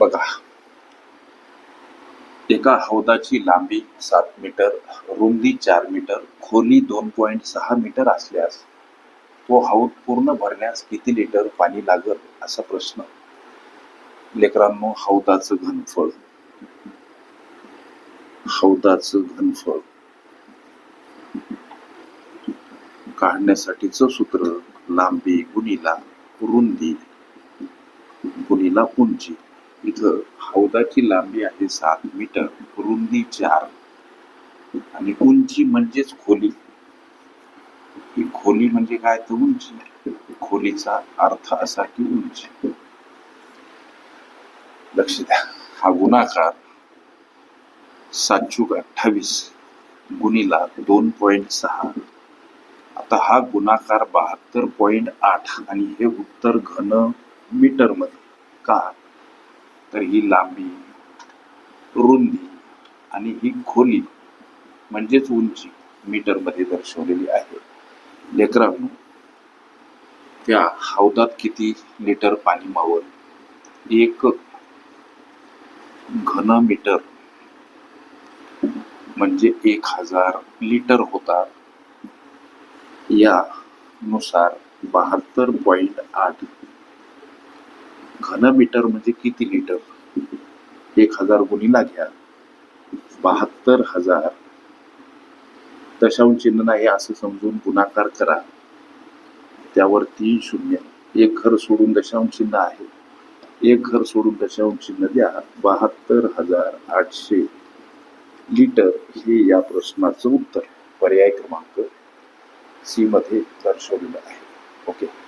बघा. एका हौदाची लांबी सात मीटर रुंदी चार मीटर खोली दोन पॉईंट सहा मीटर असल्यास तो हौद पूर्ण भरण्यास किती लिटर पाणी लागत असा प्रश्न. लेकरांनो हौदाचं घनफळ. हौदाचं घनफळ. काढण्यासाठीच सूत्र लांबी गुणिला रुंदी गुणिला उंची. इथं हौदाची लांबी आहे सात मीटर रुंदी चार. आणि उंची म्हणजेच खोली. ही खोली म्हणजे काय तर उंची. खोलीचा अर्थ असा की उंची. लक्ष द्या. हा गुणाकार सातशे अठ्ठावीस गुणीला दोन पॉईंट सहा. आता हा गुणाकार बहात्तर पॉईंट आठ आणि हे उत्तर घन मीटरमध्ये का? तर ही लांबी रुंदी आणि ही खोली म्हणजेच उंची मीटरमध्ये दर्शवलेली आहे. लेकरांनो त्या हौदात किती लिटर पाणी मावल एक घन मीटर म्हणजे एक हजार लिटर होतात यानुसार बहात्तर पॉईंट आठ घनमीटर म्हणजे किती लिटर? एक हजार गुणीला घ्या. बहात्तर हजार. दशांश चिन्ह नाही असं समजून गुणाकार करा. त्यावर तीन शून्य. एक घर सोडून दशांश चिन्ह आहे. एक घर सोडून दशांश चिन्ह द्या. बहात्तर हजार आठशे लिटर हे या प्रश्नाचं उत्तर. पर्याय क्रमांक सी मध्ये दर्शवलेलं आहे. ओके.